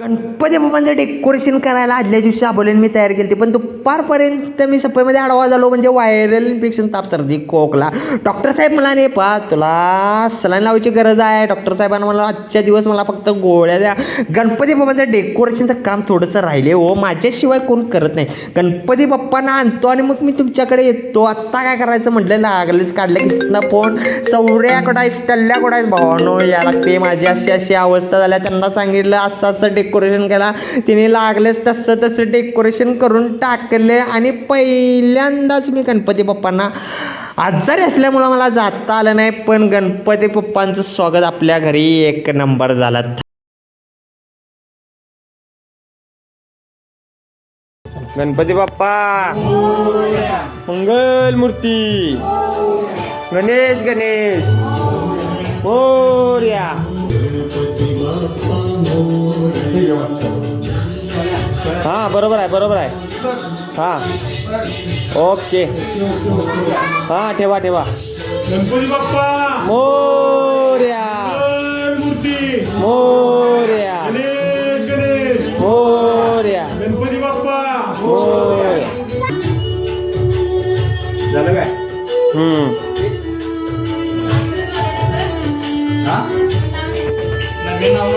गणपती बाबांचं डेकोरेशन करायला आदल्या दिवशी आबोलीने मी तयार केली पण दुपारपर्यंत मी सफाईमध्ये आडवा झालो म्हणजे व्हायरल इन्फेक्शन ताप सर्दी खोकला. डॉक्टर साहेब मला नाही पा तुला सलाईन लावायची गरज आहे. डॉक्टर साहेबांना मला आजच्या दिवस मला फक्त गोळ्या द्या. गणपती बाबांचं डेकोरेशनचं काम थोडंसं राहिले हो. माझ्याशिवाय कोण करत नाही. गणपती बाप्पांना आणतो आणि मग मी तुमच्याकडे येतो. आत्ता काय करायचं म्हटलं? लागलेच काढलं ना फोन. सौर्याकडं आहेस? टल्ल्याकडं आहेस? भावानो या लागते माझी अशी अशी अवस्था झाल्या. त्यांना सांगितलं असं असं डेकोरेशन केला. तिने लागलेच तसं तसं डेकोरेशन करून टाकले आणि पहिल्यांदाच मी गणपती बाप्पांना आजारी असल्यामुळं मला जाता आलं नाही पण गणपती बाप्पांचं स्वागत आपल्या घरी एक नंबर झालं. गणपती बाप्पा! मंगल मूर्ती! गणेश गणेश! मोर्या! हा बरोबर आहे बरोबर आहे. हा. ओके. हा ठेवा ठेवा. गणपती बाप्पा. मोर्या. मोर्या. गणेश गणेश. मोर्या. गणपती बाप्पा. मोर्या. झालं काय? हम्म. हा? नवीन नाव